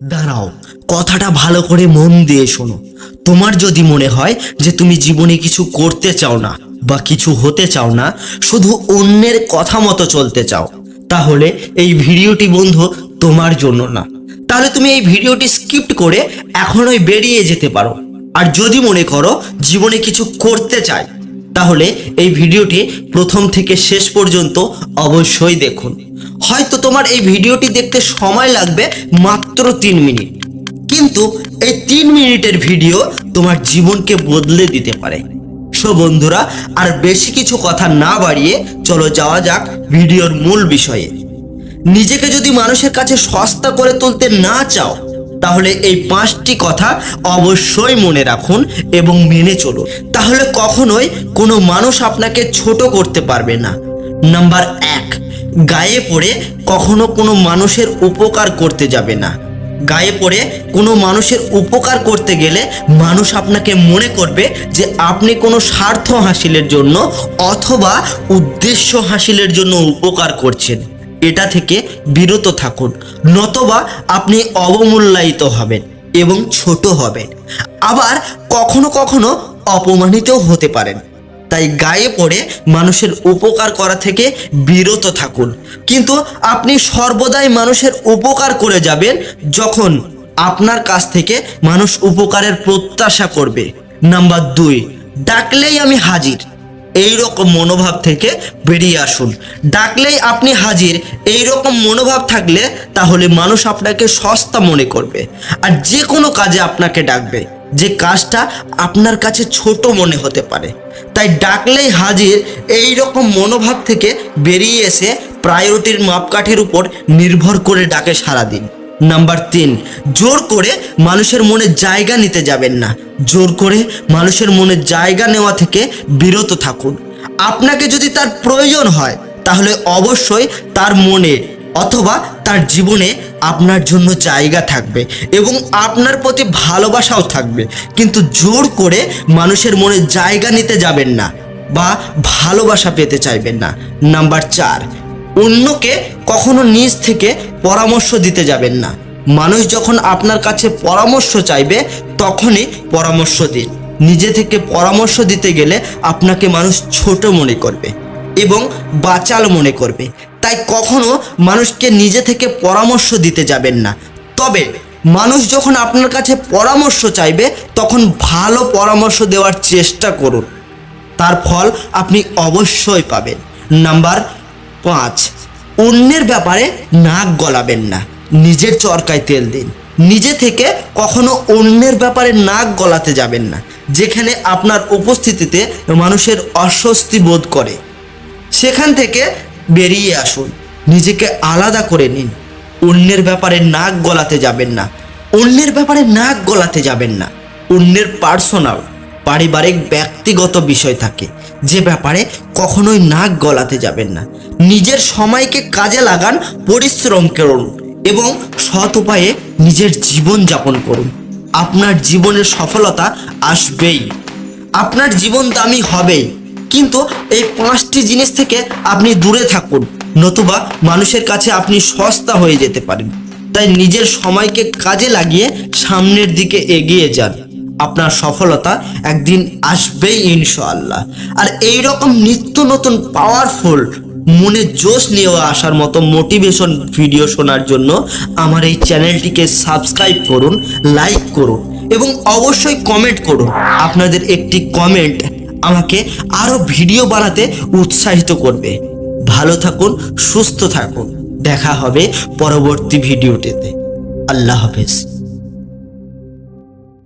দাঁড়াও, কথাটা ভালো করে মন দিয়ে শোনো। তোমার যদি মনে হয় যে তুমি জীবনে কিছু করতে চাও না বা কিছু হতে চাও না, শুধু অন্যের কথা মতো চলতে চাও, তাহলে এই ভিডিওটি বন্ধু তোমার জন্য না। তাহলে তুমি এই ভিডিওটি স্কিপ্ট করে এখনই বেরিয়ে যেতে পারো। আর যদি মনে করো জীবনে কিছু করতে চাই তাহলে এই ভিডিওটি প্রথম থেকে শেষ পর্যন্ত অবশ্যই দেখুন। হয়তো তোমার এই ভিডিওটি দেখতে সময় লাগবে মাত্র তিন মিনিট। কিন্তু এই তিন মিনিটের ভিডিও তোমার জীবনকে বদলে দিতে পারে। সো বন্ধুরা, আর বেশি কিছু কথা না বাড়িয়ে চলো যাওয়া যাক ভিডিওর মূল বিষয়ে। নিজেকে যদি মানুষের কাছে সস্তা করে তুলতে না চাও, তাহলে এই পাঁচটি কথা অবশ্যই মনে রাখুন এবং মেনে চলুন। তাহলে কখনোই কোনো মানুষ আপনাকে ছোট করতে পারবে না। নাম্বার এক গায়ে পড়ে কখনো কোনো মানুষের উপকার করতে যাবে না। গায়ে পড়ে কোনো মানুষের উপকার করতে গেলে মানুষ আপনাকে মনে করবে যে আপনি কোনো স্বার্থ হাসিলের জন্য অথবা উদ্দেশ্য হাসিলের জন্য উপকার করছেন। এটা থেকে বিরত থাকুন, নতবা আপনি অবমূল্যায়িত হবেন এবং ছোট হবেন। আবার কখনো কখনো অপমানিতও হতে পারেন। তাই গায়ে পড়ে মানুষের উপকার করা থেকে বিরত থাকুন। কিন্তু আপনি সর্বদাই মানুষের উপকার করে যাবেন যখন আপনার কাছ থেকে মানুষ উপকারের প্রত্যাশা করবে। নাম্বার দুই, ডাকলেই আমি হাজির। এই রকম মনোভাব থেকে বেরিয়ে আসুন। ডাকলেই আপনি হাজির এই রকম মনোভাব থাকলে তাহলে মানুষ আপনাকে সস্তা মনে করবে। আর যে কোনো কাজে আপনাকে ডাকবে। যে কাজটা আপনার কাছে ছোট মনে হতে পারে। তাই ডাকলেই হাজির এই রকম মনোভাব থেকে বেরিয়ে এসে প্রায়োরিটির মাপকাঠির উপর নির্ভর করে ডাকে সারাদিন। নাম্বার তিন, জোর করে মানুষের মনে জায়গা নিতে যাবেন না। জোর করে মানুষের মনে জায়গা নেওয়া থেকে বিরত থাকুন। আপনাকে যদি তার প্রয়োজন হয়, তাহলে অবশ্যই তার মনে অথবা তার জীবনে আপনার জন্য জায়গা থাকবে এবং আপনার প্রতি ভালোবাসাও থাকবে। কিন্তু জোর করে মানুষের মনে জায়গা নিতে যাবেন না বা ভালোবাসা পেতে চাইবেন না। নাম্বার চার, অন্যকে কখনো নিজ থেকে পরামর্শ দিতে যাবেন না। মানুষ যখন আপনার কাছে পরামর্শ চাইবে, তখনই পরামর্শ দিন। নিজে থেকে পরামর্শ দিতে গেলে আপনাকে মানুষ ছোট মনে করবে এবং বাচাল মনে করবে। তাই কখনো মানুষকে নিজে থেকে পরামর্শ দিতে যাবেন না। তবে মানুষ যখন আপনার কাছে পরামর্শ চাইবে, তখন ভালো পরামর্শ দেওয়ার চেষ্টা করুন। তার ফল আপনি অবশ্যই পাবেন। নাম্বার পাঁচ, অন্যের ব্যাপারে নাক গলাবেন না। নিজের চরকায় তেল দিন। নিজে থেকে কখনো অন্যের ব্যাপারে নাক গলাতে যাবেন না, যেখানে আপনার উপস্থিতিতে মানুষের অস্বস্তি বোধ করে। সেখান থেকে বেরিয়ে আসুন। নিজেকে আলাদা করে নিন। অন্যের ব্যাপারে নাক গলাতে যাবেন না। অন্যের ব্যাপারে নাক গলাতে যাবেন না। অন্যের পার্সোনাল, পারিবারিক, ব্যক্তিগত বিষয় থাকে। যে ব্যাপারে কখনোই নাক গলাতে যাবেন না। নিজের সময়কে কাজে লাগান, পরিশ্রম করুন এবং সৎ উপায়ে নিজের জীবন যাপন করুন। আপনার জীবনের সফলতা আসবেই। আপনার জীবন দামি হবেই। কিন্তু এই পাঁচটি জিনিস থেকে আপনি দূরে থাকুন, নতুবা মানুষের কাছে আপনি সস্তা হয়ে যেতে পারেন। তাই নিজের সময়কে কাজে লাগিয়ে সামনের দিকে এগিয়ে যান। আপনার সফলতা একদিন আসবেই ইনশাআল্লাহ। আর এই রকম নিত্য নতুন পাওয়ারফুল মনে জোশ নিয়ে আসার মতো মোটিভেশন ভিডিও শোনার জন্য আমার এই চ্যানেলটিকে সাবস্ক্রাইব করুন লাইক করুন এবং অবশ্যই কমেন্ট করুন। আপনাদের একটি কমেন্ট আমাকে আরও ভিডিও বানাতে উৎসাহিত করবে। ভালো থাকুন, সুস্থ থাকুন। দেখা হবে পরবর্তী ভিডিওটিতে। আল্লাহ হাফেজ।